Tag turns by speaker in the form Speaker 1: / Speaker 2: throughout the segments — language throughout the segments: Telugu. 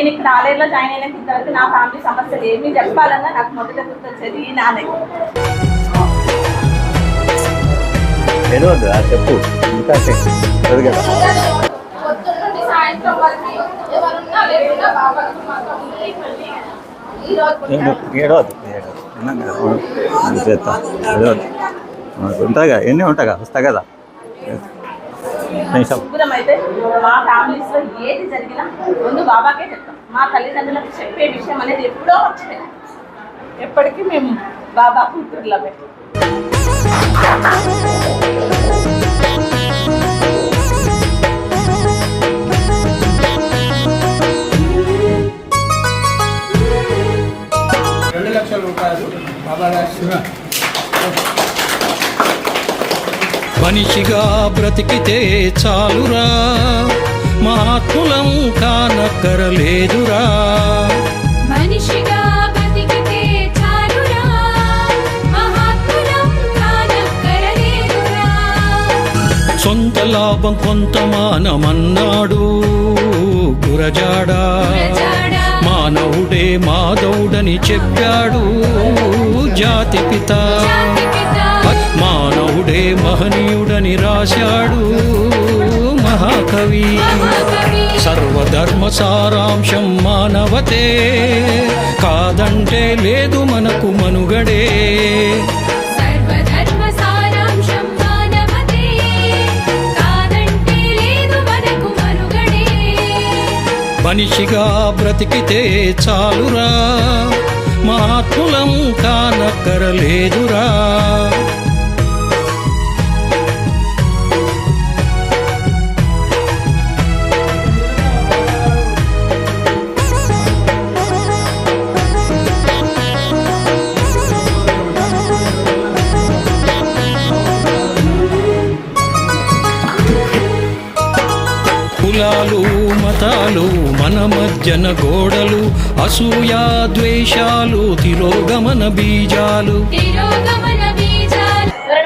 Speaker 1: నేను ఇక్కడ ఆలయంలో జాయిన్ అయిన ఇంతవరకు నా ఫ్యామిలీ సమస్యలు ఏమి చెప్పాలన్నా నాకు మొదట గుర్తొచ్చేది ఈ నానే
Speaker 2: ఏదో వద్దు, ఆ చెప్పు. ఇంకా
Speaker 1: పొద్దున్నుండి సాయంత్రం వరకు ఎవరున్నా బాబాకి మాత్రం
Speaker 2: ఏడవద్దు ఏడవద్దు. ఉంటాగా ఎన్ని ఉంటాగా? వస్తా కదా
Speaker 1: ముగ్గురం అయితే మా ఫ్యామిలీస్లో ఏది జరిగినా ముందు బాబాకే చెప్తాం. మా తల్లిదండ్రులకు చెప్పే విషయం అనేది ఎప్పుడో వచ్చింది. ఎప్పటికీ మేము బాబా కూతుర్లమే
Speaker 3: పెట్టాం
Speaker 4: మనిషిగా బ్రతికితే చాలురా. మహాత్ములం కానక్కరలేదురా.
Speaker 5: మనిషిగా బతికితే చాలురా. మహాత్ములం కానక్కరలేదురా.
Speaker 4: సొంత లాభం కొంత మానమన్నాడు గురజాడా. మానవుడే మాధవుడని చెప్పాడు జాతి పిత. మహనీయుడని రాశాడు మహాకవి.
Speaker 5: మహాకవి.
Speaker 4: సర్వధర్మ సారాంశం మానవతే. కాదంటే లేదు మనకు మనుగడే.
Speaker 5: సర్వధర్మ సారాంశం మానవతే. కాదంటే లేదు మనకు మనుగడే.
Speaker 4: మనిషిగా బ్రతికితే చాలురా. మహాత్ములం కానక్కరలేదురా గోడలు మన మధ్యన గోడలు అసూయా ద్వేషాలు తిరోగమన బీజాలు.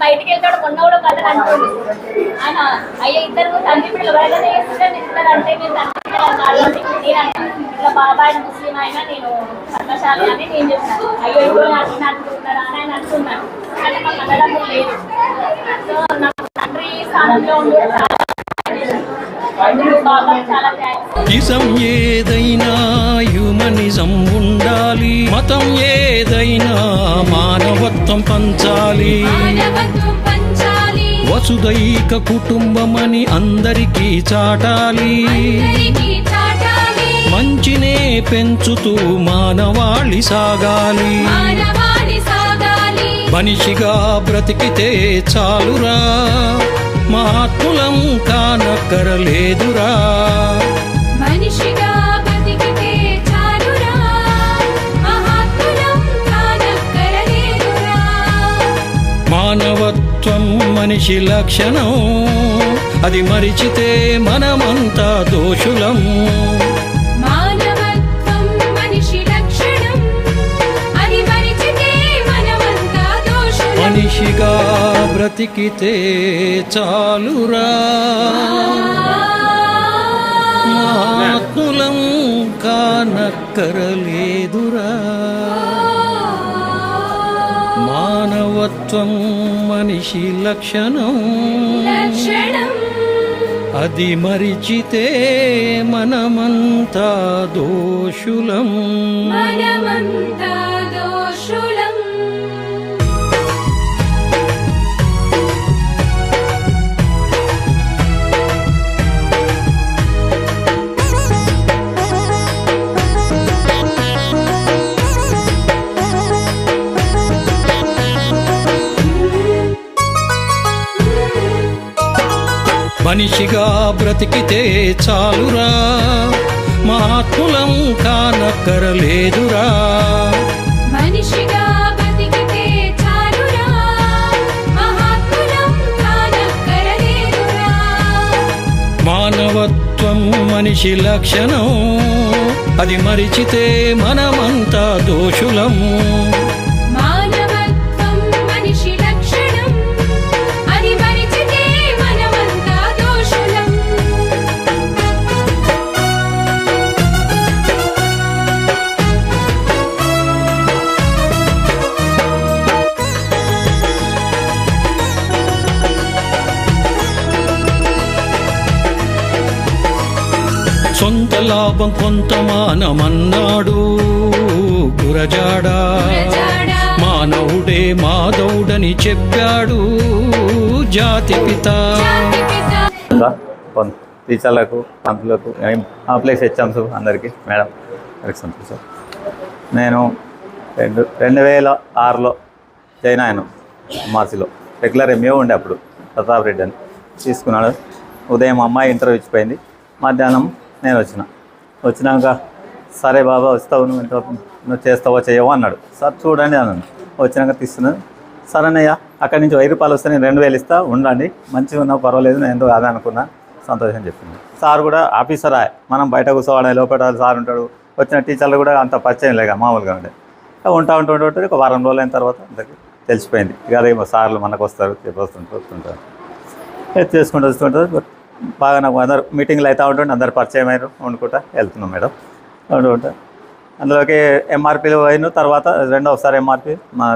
Speaker 6: బయటికి వెళ్తాడు మొన్నోడు కథ అంటుంది ఆయన అయ్యా ఇద్దరు తండ్రి పిల్లలు ఎవరైనా చేస్తుంటే అంటే మీరు తండ్రి నేను ఇట్లా బాబాయ్ ముస్లిం అయినా నేను అని నేను చెప్తాను అయ్యో ఇప్పుడు అట్లా అనుకుంటున్నాడు అని ఆయన అంటున్నాను అంటే మాకు లేదు సో నాకు తండ్రి స్థానంలో ఉండే
Speaker 4: ఇజం ఏదైనా హ్యూమనిజం ఉండాలి. మతం ఏదైనా మానవత్వం పంచాలి. వసుదైక కుటుంబమని అందరికీ చాటాలి.
Speaker 5: అందరికీ చాటాలి.
Speaker 4: మంచినే పెంచుతూ మానవాళి సాగాలి. మనిషిగా బ్రతికితే చాలురా. మహాత్ములం కానక్కరలేదురా
Speaker 5: మనిషిగా బతికితే చాలురా. మహాత్ములం కానక్కరలేదురా
Speaker 4: మానవత్వం మనిషి లక్షణం. అది మరిచితే మనమంతా దోషులం. బ్రతికితే చాలురా. మహాత్ములం కానక్కరలేదురా. మానవత్వం మనిషి లక్షణం. అది మరిచితే మనమంతా దోషులం.
Speaker 5: మనమంతా దోషులం.
Speaker 4: మనిషిగా బ్రతికితే చాలురా. మహాత్ములం కానక్కరలేదురా.
Speaker 5: మనిషిగా బతికితే చాలురా. మహాత్ములం కానక్కరలేదురా.
Speaker 4: మానవత్వం మనిషి లక్షణం. అది మరిచితే మనమంతా దోషులం. లాభం కొంత మానమన్నాడు. గురజాడా. మానవుడే మాధవుడని చెప్పాడు. జాతి పిత.
Speaker 2: టీచర్లకు పంతులకు కాంప్లెక్స్ హెచ్ఎమ్స్ అందరికీ. మేడం సంతోషం. నేను రెండు రెండు వేల ఆరులో జాయిన్ అయ్యాను మార్చిలో రెగ్యులర్ ఎంఏ ఉండే అప్పుడు ప్రతాప్ రెడ్డి అని. తీసుకున్నాడు. ఉదయం అమ్మాయి ఇంటర్వ్యూ ఇచ్చిపోయింది. మధ్యాహ్నం నేను వచ్చిన వచ్చినాక సరే బాబా వస్తావు నువ్వు ఇంత నువ్వు చేస్తావో చేయవో? అన్నాడు. సార్ చూడండి అన్నాను వచ్చినాక తీస్తున్నాను సరేనయ్యా అక్కడి నుంచి వెయ్యి రూపాయలు వస్తే నేను రెండు వేలు ఇస్తా ఉండండి. మంచిగా ఉన్నా పర్వాలేదు నేను ఎంతో అదే అనుకున్నా? సంతోషం చెప్పింది. సార్ కూడా ఆఫీసర్ ఆయ్. మనం బయట కూర్చోవాలి లోపల సార్ ఉంటాడు. వచ్చిన టీచర్లు కూడా అంత పరిచయం లేక మామూలుగా ఉండే. ఉంటా ఉంటూ ఉంటూ ఒక వారం రోజులైన తర్వాత అందరికి తెలిసిపోయింది. ఇక అదే సార్లు మనకు వస్తారు వస్తుంటారు వస్తుంటారు. చేసుకుంటూ వస్తుంటారు బాగా నాకు అందరు మీటింగ్లు అవుతూ ఉంటుండే అందరు పరిచయం అయ్యారు వండుకుంటా వెళ్తున్నాం మేడం. ఉంటా అందులోకి ఎంఆర్పీలు అయిన తర్వాత రెండో ఒకసారి ఎంఆర్పీ మా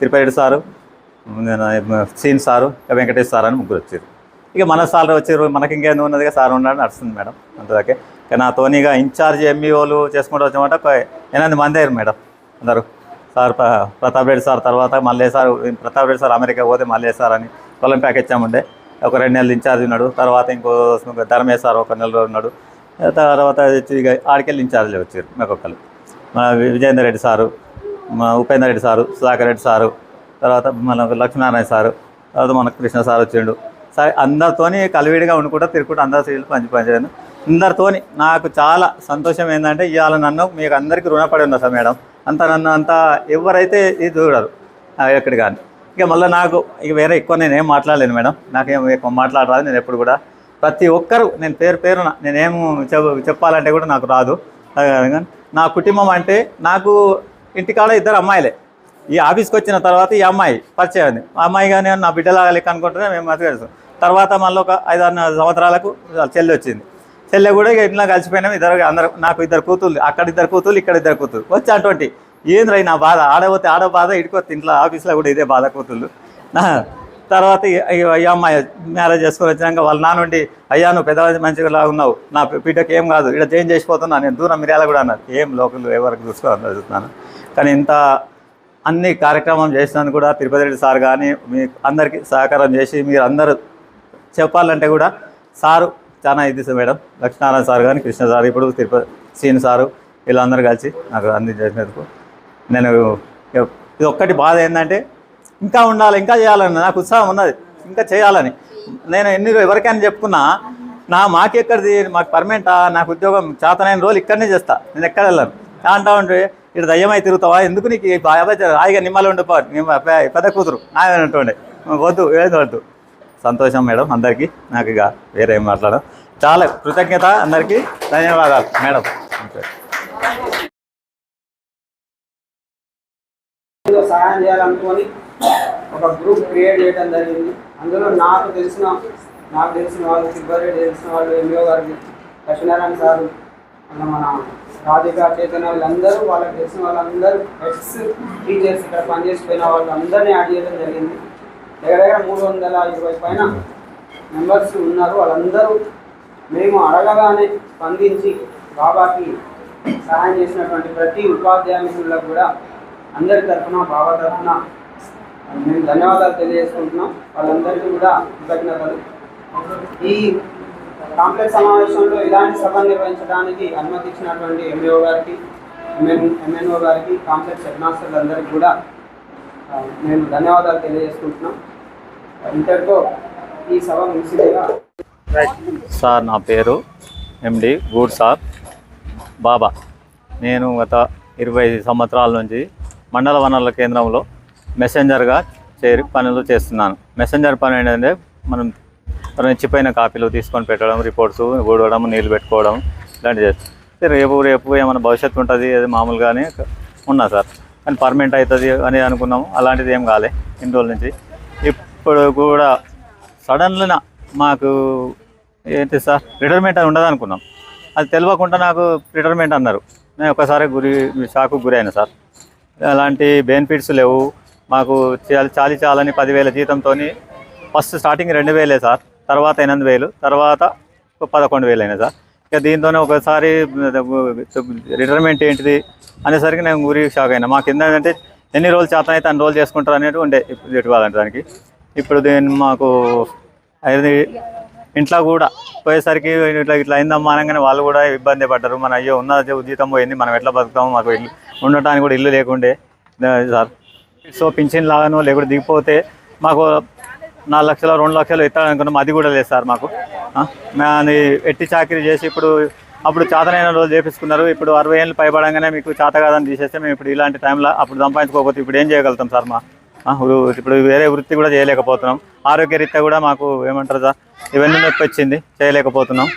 Speaker 2: తిరుపతి సారు సీన్ సారు వెంకటేష్ సార్ అని ముగ్గురు వచ్చారు ఇక మన సార్లు వచ్చారు మనకి ఇంకేందో ఉన్నదిగా సార్ ఉన్నాడు నడుస్తుంది మేడం అంతదాకే కానీ నాతోనిగా ఇన్ఛార్జ్ ఎంఈఓలు చేసుకుంటూ వచ్చామంటే ఒక ఎనిమిది మంది అయ్యారు మేడం అందరూ. సార్ ప్ర- ప్రతాప్ రెడ్డి సార్ తర్వాత Malle sir Pratap Reddy sir America పోతే మల్లే సార్ అని పొలం ప్యాక్ ఇచ్చామండే ఒక రెండు నెలలు ఇన్ఛార్జ్ ఉన్నాడు. తర్వాత ఇంకో ఇంకో ధర్మేశ్ సార్ ఒక నెల ఉన్నాడు. తర్వాత వచ్చి ఇక ఆడికెళ్ళి ఇన్ఛార్జ్లు వచ్చారు మాకు మన విజయేందర్ రెడ్డి సారు మా ఉపేందర్ రెడ్డి సారు సుధాకర్ రెడ్డి సారు తర్వాత మన లక్ష్మీనారాయణ సారు తర్వాత మన కృష్ణ సార్ వచ్చిండు. సరే అందరితోని కలివిడిగా ఉండుకుంటా తిరుగుకుంటూ అందరి సీట్లు పంచి పంచాను అందరితోని నాకు చాలా సంతోషం ఏంటంటే ఇవాళ నన్ను మీకు అందరికీ రుణపడి ఉన్నా సార్ మేడం. అంత నన్ను అంతా ఎవరైతే ఇది చూడరు ఆ, ఎక్కడ కానీ. ఇక మళ్ళీ నాకు ఇక వేరే ఎక్కువ నేను ఏం మాట్లాడలేను మేడం. నాకేం ఎక్కువ మాట్లాడరాదు నేను ఎప్పుడు కూడా ప్రతి ఒక్కరు నేను పేరు పేరున నేనేం చెప్ చెప్పాలంటే కూడా నాకు రాదు. కానీ నా కుటుంబం అంటే నాకు ఇంటికాడ ఇద్దరు అమ్మాయిలే. ఈ ఆఫీస్కి వచ్చిన తర్వాత ఈ అమ్మాయి పరిచయం అయింది. ఆ అమ్మాయి కానీ నా బిడ్డలాగా లెక్క అనుకుంటేనే మేము అది తర్వాత మళ్ళీ ఒక ఐదు ఆరు సంవత్సరాలకు చెల్లి వచ్చింది. చెల్లె కూడా ఇక ఇంట్లో కలిసిపోయినాం. ఇద్దరు అందరు నాకు ఇద్దరు కూతుళ్ళు అక్కడ ఇద్దరు కూతుళ్ళు ఇక్కడ ఇద్దరు కూతురు వచ్చి అటువంటి ఏంద్రై నా బాధ? ఆడపోతే ఆడ బాధ ఇటుకొస్తే ఇంట్లో ఆఫీస్లో కూడా ఇదే బాధ కూతుళ్ళు తర్వాత అయ్యో అమ్మాయి మ్యారేజ్ చేసుకొని వచ్చినాక వాళ్ళ నానుండి అయ్యా నువ్వు పెద్ద మంచిగా లాగా ఉన్నావు. నా బిడ్డకి ఏం కాదు. ఇక్కడ చేంజ్ చేసిపోతున్నా. నేను దూరం మిర్యాల కూడా అన్నారు. ఏం లోకల్ ఎవరికి చూసుకోవాలని చదువుతున్నాను కానీ ఇంత అన్ని కార్యక్రమం చేసినందుకు కూడా తిరుపతి రెడ్డి సార్ కానీ మీ అందరికీ సహకారం చేసి మీరు అందరూ చెప్పాలంటే కూడా సారు చాలా ఇది మేడం. లక్ష్మీనారాయణ సార్ కానీ కృష్ణ సార్ ఇప్పుడు తిరుపతి సీన్ సారు వీళ్ళందరూ కలిసి నాకు అందించేసినందుకు నేను ఇది ఒక్కటి బాధ ఏంటంటే ఇంకా ఉండాలి ఇంకా చేయాలని నాకు ఉత్సాహం ఉన్నది ఇంకా చేయాలని. నేను ఎన్ని ఎవరికైనా చెప్పుకున్నా నా మాకెక్కడిది మాకు పర్మనెంటా నాకు ఉద్యోగం చేతనైన రోజులు ఇక్కడనే చేస్తా నేను ఎక్కడ వెళ్ళను. అంటా ఉంటే ఇక్కడ దయ్యమై తిరుగుతావా? ఎందుకు నీకు హాయిగా నిమ్మలు ఉండిపో నిమ్మ పెద్ద కూతురు. ఆయన ఉంటుండే వద్దు ఏది వద్దు. సంతోషం మేడం అందరికీ. నాకు ఇక వేరే ఏం మాట్లాడడం చాలా కృతజ్ఞత అందరికీ. ధన్యవాదాలు మేడం.
Speaker 3: సహాయం చేయాలనుకొని ఒక గ్రూప్ క్రియేట్ చేయడం జరిగింది. అందులో నాకు తెలిసిన నాకు తెలిసిన వాళ్ళు సిబ్బంది తెలిసిన వాళ్ళు ఎంఈఓ గారికి లక్ష్మీనారాయణ సారు మన మన రాధిక చైతన్య వాళ్ళందరూ వాళ్ళకి తెలిసిన వాళ్ళందరూ ఎక్స్ టీచర్స్ ఇక్కడ పనిచేసిపోయిన వాళ్ళందరినీ యాడ్ చేయడం జరిగింది. దగ్గర దగ్గర మూడు వందల ఇరవై పైన మెంబర్స్ ఉన్నారు. వాళ్ళందరూ మేము అడగగానే స్పందించి బాబాకి సహాయం చేసినటువంటి ప్రతి ఉపాధ్యాయులకు కూడా అందరి తరఫున బాబా తరఫున మేము ధన్యవాదాలు తెలియజేసుకుంటున్నాం. వాళ్ళందరికీ కూడా కృతజ్ఞతలు. ఈ కాంప్లెక్స్ సమావేశంలో ఇలాంటి సభ నిర్వహించడానికి అనుమతి ఇచ్చినటువంటి ఎంఏఓ గారికి M N M N O గారికి కాంప్లెక్స్ హెడ్మాస్టర్లందరికీ కూడా మేము ధన్యవాదాలు తెలియజేసుకుంటున్నాం. ఇంతటితో ఈ సభ ముగిసిందిగా.
Speaker 2: సార్ నా పేరు ఎండి గూడ్ సార్. బాబా నేను గత ఇరవై సంవత్సరాల నుంచి మండల వనరుల కేంద్రంలో మెసెంజర్గా చేరి పనులు చేస్తున్నాను. మెసెంజర్ పని ఏంటంటే మనం ఎవరైనా ఇచ్చిపోయిన కాపీలు తీసుకొని పెట్టడం రిపోర్ట్స్ ఊడవడం నీళ్ళు పెట్టుకోవడం ఇలాంటివి చేస్తాం. రేపు రేపు ఏమైనా భవిష్యత్తు ఉంటుంది అది మామూలుగానే ఉన్నా సార్. కానీ పర్మనెంట్ అవుతుంది అని అనుకున్నాము. అలాంటిది ఏం కాలే ఇన్ని రోజుల నుంచి. ఇప్పుడు కూడా సడన్గా మాకు ఏంటి సార్ రిటైర్మెంట్ అని ఉండదు అనుకున్నాం. అది తెలియకుండా నాకు రిటైర్మెంట్ అన్నారు. నేను ఒకసారి గురి షాకు గురైన సార్. అలాంటి బెనిఫిట్స్ లేవు. మాకు చాలి చాలని పదివేల జీతంతో ఫస్ట్ స్టార్టింగ్ రెండు వేలే సార్ తర్వాత ఎనిమిది వేలు తర్వాత ఒక పదకొండు వేలు అయినా సార్. ఇక దీంతోనే ఒకసారి రిటైర్మెంట్ ఏంటిది అనేసరికి నేను ఊరి షాక్ అయినా. మాకు ఏంటంటే ఎన్ని రోజులు చేతన అయితే అన్ని రోజులు చేసుకుంటారు అనేది ఉండే ఇప్పుడు ఇవ్వాలంటే దానికి ఇప్పుడు దీన్ని మాకు ఐదు ఇంట్లో కూడా పోయేసరికి ఇట్లా ఇట్లా అయిందమ్మా అనగానే వాళ్ళు కూడా ఇబ్బంది పడ్డారు. మన అయ్యో ఉన్న జీతం పోయింది మనం ఎట్లా బతుకుతాము మాకు ఇల్లు ఉండటానికి కూడా ఇల్లు లేకుండే. సార్ సో పింఛన్ లాగాను లేకుంటే దిగిపోతే మాకు నాలుగు లక్షలు రెండు లక్షలు ఇస్తాడనుకున్నాం అది కూడా లేదు సార్ మాకు. అది ఎట్టి చాకరీ చేసి ఇప్పుడు అప్పుడు చేతనైన రోజు చేపించుకున్నారు. ఇప్పుడు అరవై ఏళ్ళు పైబడంగానే మీకు చేత కాదని తీసేస్తే మేము ఇప్పుడు ఇలాంటి టైంలో అప్పుడు సంపాదించుకోకపోతే ఇప్పుడు ఏం చేయగలుగుతాం సార్ మా? ఇప్పుడు- వేరే వృత్తి కూడా చేయలేకపోతున్నాం. ఆరోగ్యరీత్యా కూడా మాకు ఏమంటారు సార్ ఇవన్నీ నొప్పి వచ్చింది చేయలేకపోతున్నాం.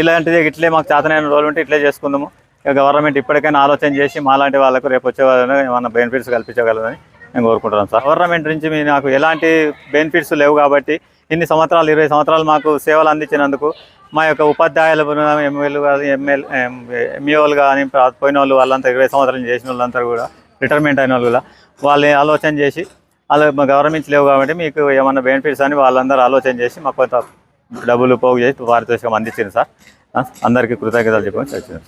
Speaker 2: ఇలాంటిది ఇట్లే మాకు చేతనైన రోజులు ఉంటే ఇట్లే చేసుకుందాము. గవర్నమెంట్ ఇప్పటికైనా ఆలోచన చేసి మాలాంటి వాళ్ళకు రేపు వచ్చే వాళ్ళని ఏమైనా బెనిఫిట్స్ కల్పించగలదని నేను కోరుకుంటున్నాను సార్. గవర్నమెంట్ నుంచి మీ నాకు ఎలాంటి బెనిఫిట్స్ లేవు కాబట్టి ఇన్ని సంవత్సరాలు ఇరవై సంవత్సరాలు మాకు సేవలు అందించినందుకు మా యొక్క ఉపాధ్యాయుల బృందం ఎంఎల్ కానీ ఎంఎల్ ఎంఈఓలు కానీ పోయిన వాళ్ళు వాళ్ళంతా ఇరవై సంవత్సరాలు చేసిన వాళ్ళంతా కూడా రిటైర్మెంట్ అయిన వాళ్ళు కూడా వాళ్ళని ఆలోచన చేసి అలా మా గవర్నమెంట్ లేవు కాబట్టి మీకు ఏమన్నా బెనిఫిట్స్ అని వాళ్ళందరూ ఆలోచన చేసి మాకు కొంత డబ్బులు పోగు చేసి పారితోషికం అందించింది సార్. అందరికీ కృతజ్ఞతలు చెప్పి వచ్చింది